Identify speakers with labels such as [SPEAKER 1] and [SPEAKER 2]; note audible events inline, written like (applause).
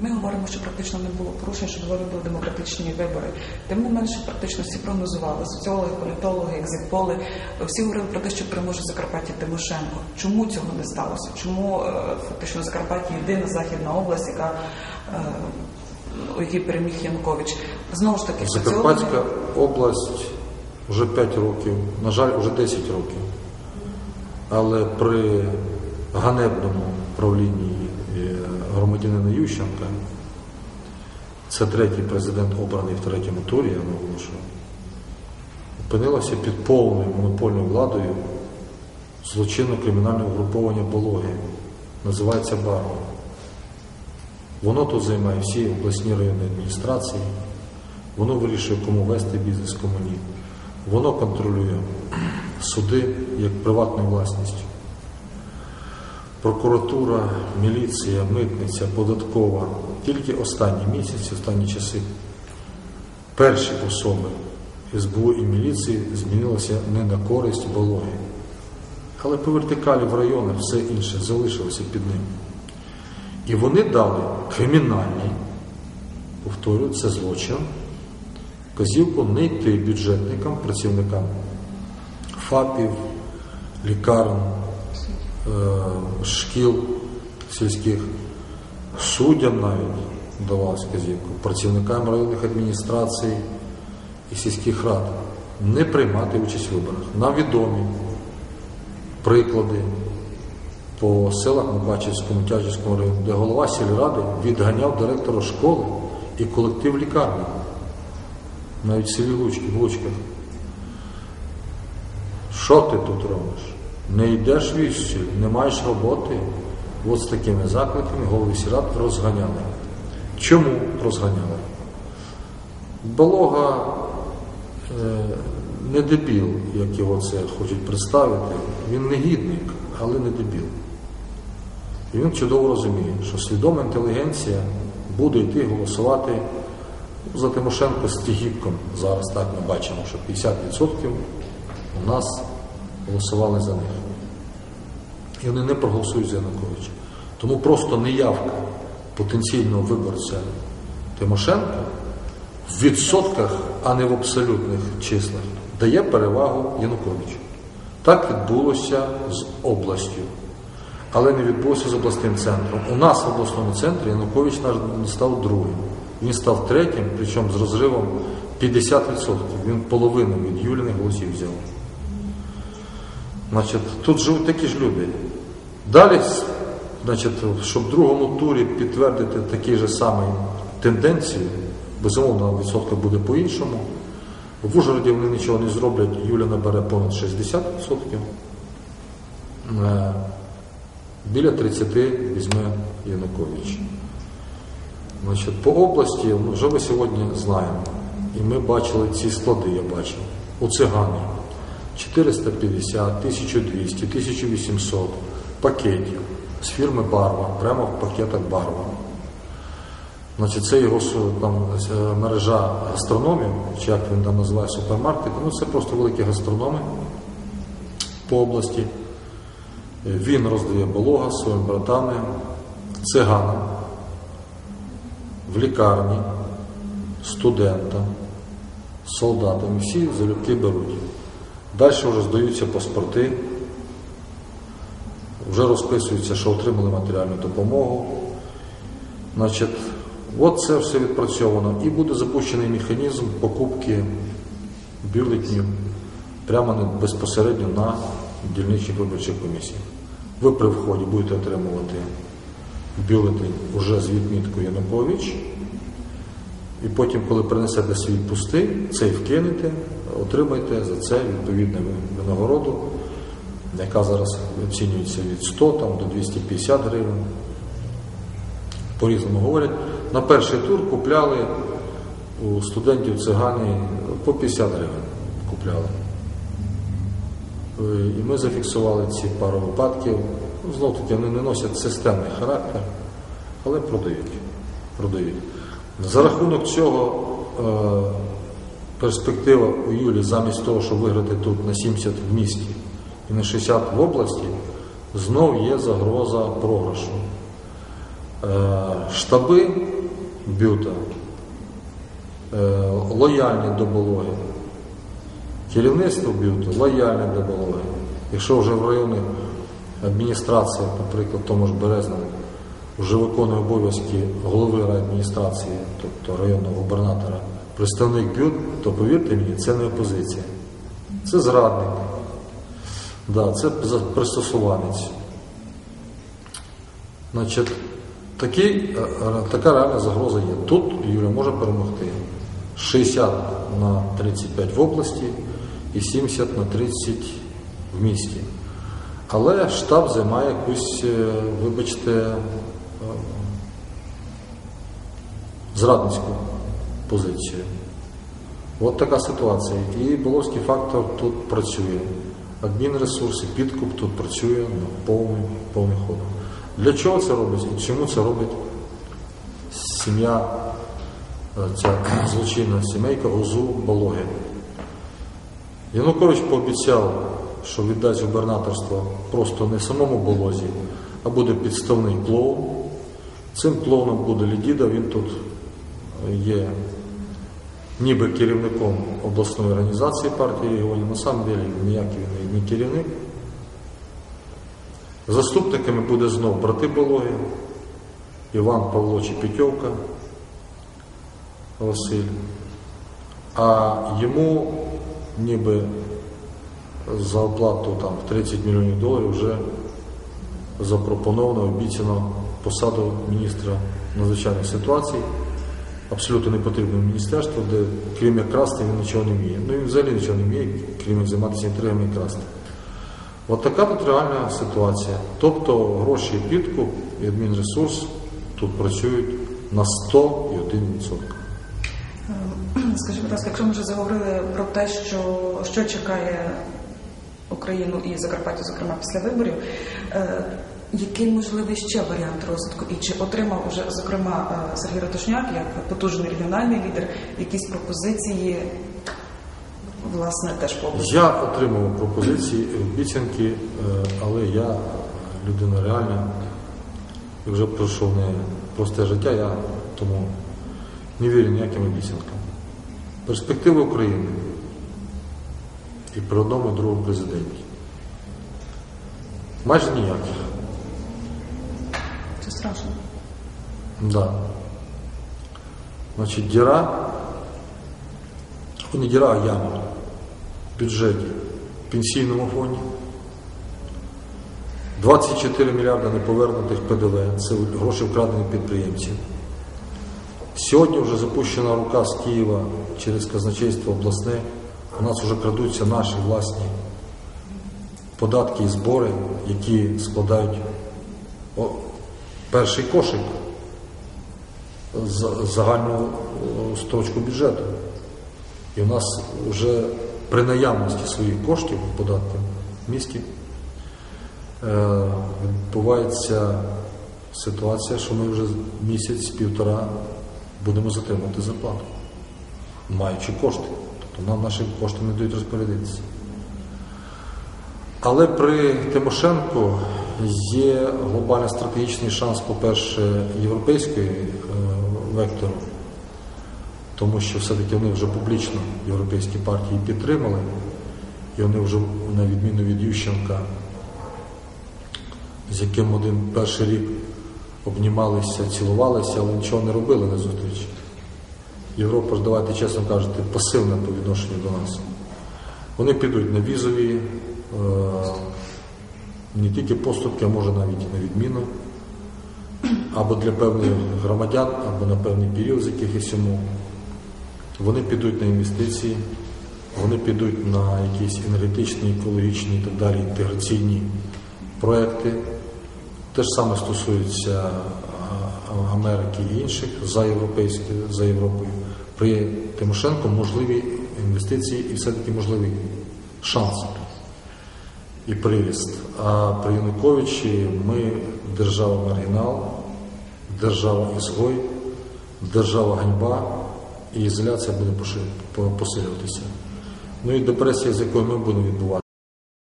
[SPEAKER 1] Ми говоримо, що практично не було порушень, що доволі були демократичні вибори. Тим не менше, практично всі прогнозували соціологи, політологи, екзитполи. Всі говорили про те, що переможе Закарпаття Тимошенко. Чому цього не сталося? Чому е, фактично Закарпаття єдина західна область, яка е, у якій переміг Янукович? Знову ж таки, соціологи...
[SPEAKER 2] Закарпатська область вже 5 років, на жаль, вже 10 років. Але при ганебному правлінні громадянина Ющенка, це третій президент обраний в третьому турі, я наголошую, опинилася під повною монопольною владою злочинно-кримінальне угруповання Бологи. Називається Барва. Воно тут займає всі обласні районні адміністрації, воно вирішує, кому вести бізнес, кому ні. Воно контролює суди як приватною власністю. Прокуратура, міліція, митниця, податкова. Тільки останні місяці, останні часи перші особи СБУ і міліції змінилися не на користь вологи. Але по вертикалі в районах все інше залишилося під ним. І вони дали кримінальний, повторюю, це злочин, вказівку не йти бюджетникам, працівникам ФАПів, лікарень, е, шкіл сільських, суддям навіть давалась вказівку, працівникам районних адміністрацій і сільських рад не приймати участь в виборах. Нам відомі приклади по селах Мукачівському, Тячівському районі, де голова сільради відганяв директора школи і колектив лікарні. Навіть в селі Лучки, в Лучках. Що ти тут робиш? Не йдеш віщі, не маєш роботи. От з такими закликами голови сільрад розганяли. Чому розганяли? Болога е, не дебіл, як його це хочуть представити. Він негідник, але не дебіл. І він чудово розуміє, що свідома інтелігенція буде йти голосувати за Тимошенко з Тігіпком. Зараз так ми бачимо, що 50% у нас голосували за них. І вони не проголосують за Януковича. Тому просто неявка потенційного виборця Тимошенка в відсотках, а не в абсолютних числах, дає перевагу Януковичу. Так відбулося з областю, але не відбулося з обласним центром. У нас в обласному центрі Янукович наш став другим. Він став третім, причому з розривом 50%. Він половину від Юліних голосів взяв. Значить, тут живуть такі ж люди. Далі, значить, щоб в другому турі підтвердити такі ж самі тенденції, безумовно, відсотка буде по-іншому. В Ужгороді вони нічого не зроблять, Юля набере понад 60%. Е, Біля 30 візьме Янукович. Значить, По області ну, вже ми сьогодні знаємо. І ми бачили ці склади, я бачив. У цигані 450, 1200, 1800 пакетів з фірми Барва, прямо в пакетах Барва. Значить, Це його там, е, мережа гастрономів, чи як він там називає супермаркет, ну це просто великі гастрономи по області. Він роздає болога своїм братами, циганам, в лікарні, студентам, солдатам. Всі залюбки беруть. Далі вже здаються паспорти, вже розписуються, що отримали матеріальну допомогу. Значить, От це все відпрацьовано. І буде запущений механізм покупки бюлетнів прямо безпосередньо на дільничних виборчих комісіях. Ви при вході будете отримувати бюлетень вже з відміткою Янукович. І потім, коли принесете свій пустий, цей вкинете, отримайте за це відповідну винагороду, яка зараз оцінюється від 100 там, до 250 гривень. По-різному говорять. На перший тур купляли у студентів цигані по 50 гривень купляли. І ми зафіксували ці пару випадків. Знов таки вони не носять системний характер, але продають. продають. За рахунок цього е, перспектива у Юлі замість того, щоб виграти тут на 70 в місті і на 60 в області, знов є загроза програшу. Е, Штаби бюта е, лояльні до Бологи. Керівництво бюту лояльне до Бологи. Якщо вже в районі адміністрація, наприклад, тому ж Березному, вже виконує обов'язки голови райадміністрації, тобто районного губернатора, представник бют, то повірте мені, це не опозиція. Це зрадник. Да, це пристосуванець. Значить, такий, е, е, така реальна загроза є. Тут Юля може перемогти. 60 на 35 в області і 70 на 30 в місті. Але штаб займає якусь, е, вибачте, е, зрадницьку позицію. От така ситуація. І Боловський фактор тут працює. Адмінресурси, підкуп тут працює на повний, повний ход. Для чого це робить і чому це робить сім'я, е, ця злочинна сімейка ОЗУ Бологи? Янукович пообіцяв, що віддасть губернаторство просто не самому Болозі, а буде підставний клоун. Цим клоуном буде Лідіда, він тут є ніби керівником обласної організації партії регіонів, на самом деле ніякий він не керівник. Заступниками буде знов брати Бологи, Іван Павло Чепетьовка, Василь. А йому ніби за оплату там, в 30 мільйонів доларів вже запропоновано, обіцяно посаду міністра надзвичайних ситуацій. Абсолютно не потрібне міністерство, де крім як красти, він нічого не вміє. Ну він взагалі нічого не вміє, крім як займатися інтригами і красти. От така тут реальна ситуація. Тобто гроші і підкуп і адмінресурс тут працюють на 101%. (clears throat)
[SPEAKER 1] Скажіть, будь ласка, якщо ми вже заговорили про те, що, що чекає Україну і Закарпаття, зокрема після виборів, е, який можливий ще варіант розвитку? І чи отримав уже, зокрема, е, Сергій Ратушняк, як потужний регіональний лідер, якісь пропозиції, власне, теж області?
[SPEAKER 2] Я отримав пропозиції, обіцянки, е, але я людина реальна і вже пройшов не просте життя, я тому не вірю ніяким обіцянкам. Перспективи України і при одному і другому президенті. Майже ніяких.
[SPEAKER 1] Страшно.
[SPEAKER 2] Да. Значить, діра, не діра, а яма в бюджеті, в пенсійному фонді. 24 мільярди неповернутих ПДВ, це гроші вкрадені підприємців. Сьогодні вже запущена рука з Києва через казначейство обласне. У нас вже крадуться наші власні податки і збори, які складають перший кошик з загальну строчку бюджету. І в нас вже при наявності своїх коштів податків в місті е, відбувається ситуація, що ми вже місяць-півтора будемо затримувати зарплату, маючи кошти. Тобто нам наші кошти не дають розпорядитися. Але при Тимошенко є глобальний стратегічний шанс, по-перше, європейської е, вектору, тому що все-таки вони вже публічно європейські партії підтримали, і вони вже, на відміну від Ющенка, з яким один перший рік обнімалися, цілувалися, але нічого не робили на зустрічі. Європа ж, давайте чесно кажете, пасивна по відношенню до нас. Вони підуть на візові, е, не тільки поступки, а може навіть і на відміну, або для певних громадян, або на певний період з якихось умов. Вони підуть на інвестиції, вони підуть на якісь енергетичні, екологічні і так далі інтеграційні проекти. Те ж саме стосується Америки і інших за європейські, за Європою. При Тимошенко можливі інвестиції і все-таки можливий шанс і привіст. А при Януковичі ми держава маргінал, держава ізгой, держава ганьба і ізоляція буде посилюватися. Ну і депресія, з якою ми будемо відбувати.